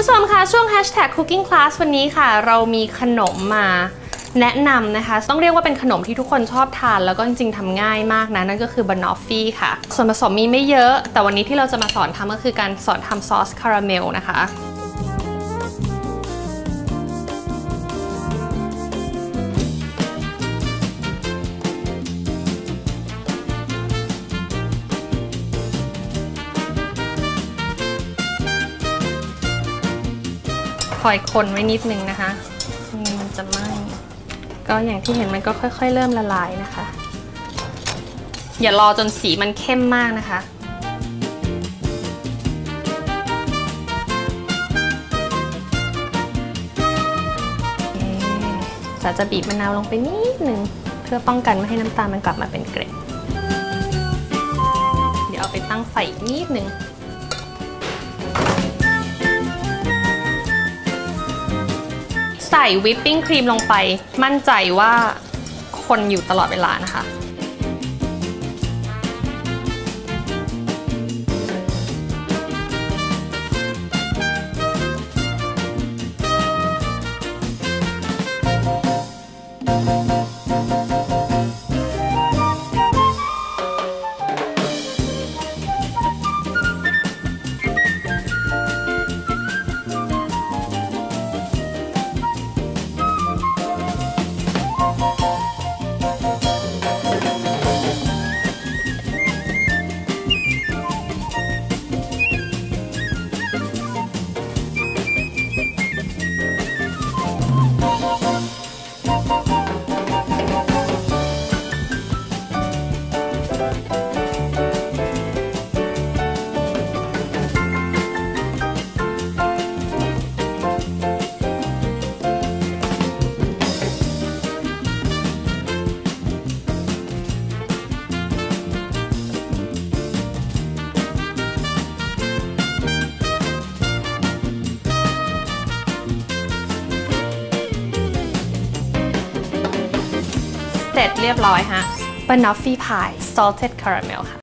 ผู้ชมคะช่วง hashtag cooking class วันนี้ค่ะ เรามีขนมมาแนะนำนะคะ ต้องเรียกว่าเป็นขนมที่ทุกคนชอบทาน แล้วก็จริงๆทำง่ายมากนะ นั่นก็คือบานอฟฟี่ค่ะ ส่วนผสมมีไม่เยอะ แต่วันนี้ที่เราจะมาสอนทำก็คือการสอนทำซอสคาราเมลนะคะ คอยคนไว้นิดนึงนะคะไม่งั้นมันจะไหม้ก็อย่างที่เห็นมันก็ค่อย ๆ เริ่มละลายนะคะ อย่ารอจนสีมันเข้มมากนะคะจะจะบีบมะนาวลงไปนิดนึงเพื่อป้องกันไม่ให้น้ำตาลมันกลับมาเป็นเกล็ด เดี๋ยวเอาไปตั้งไฟอีกนิดนึง ใส่วิปปิ้งครีมลงไป มั่นใจว่าคนอยู่ตลอดเวลานะคะ เสร็จเรียบร้อยฮะบานอฟฟี่พาย salted caramel ค่ะ